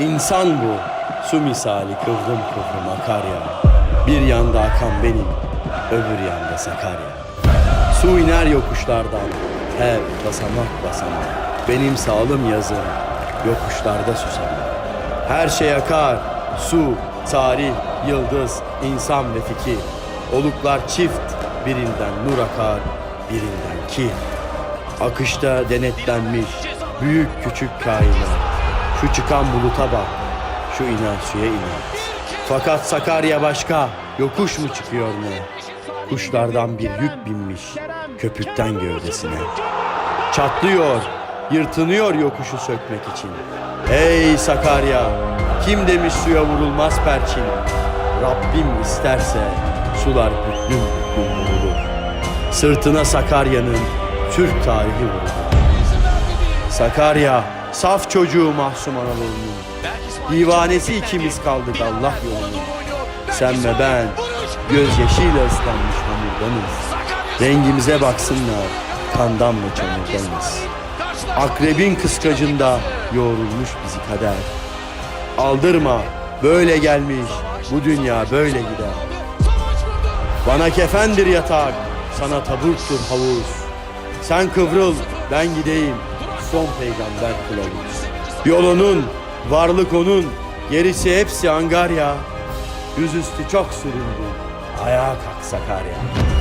İnsan bu, su misali kıvrım kıvrım akar ya. Bir yanda akan benim, öbür yanda Sakarya. Su iner yokuşlardan, hep basamak basamak. Benim sağlım yazım, yokuşlarda susamak. Her şey akar, su, tarih, yıldız, insan ve fikir. Oluklar çift, birinden nur akar, birinden kir. Akışta denetlenmiş büyük küçük kainat. Şu çıkan buluta bak, şu inen suya iner. Fakat Sakarya başka, yokuş mu çıkıyor ne? Kuşlardan bir yük binmiş köpükten gövdesine. Çatlıyor, yırtınıyor yokuşu sökmek için. Ey Sakarya, kim demiş suya vurulmaz perçin? Rabbim isterse sular büklüm büklüm vurulur. Sırtına Sakarya'nın Türk tarihi vurulur. Sakarya, saf çocuğu Mahsum Anadolu'nun. Divanesi ikimiz kaldık Allah yolunun. Sen ve ben, gözyaşıyla ıslanmış hamurdanız. Rengimize baksınlar, kandan mı çamurdanız. Akrebin kıskacında yoğrulmuş bizi kader. Aldırma, böyle gelmiş, bu dünya böyle gider. Bana kefendir yatak, sana tabuttur havuz. Sen kıvrıl, ben gideyim, son peygamber kılavuz. Yolunun, varlık onun, gerisi hepsi Angarya. Yüzüstü çok süründü, ayağa kalk Sakarya.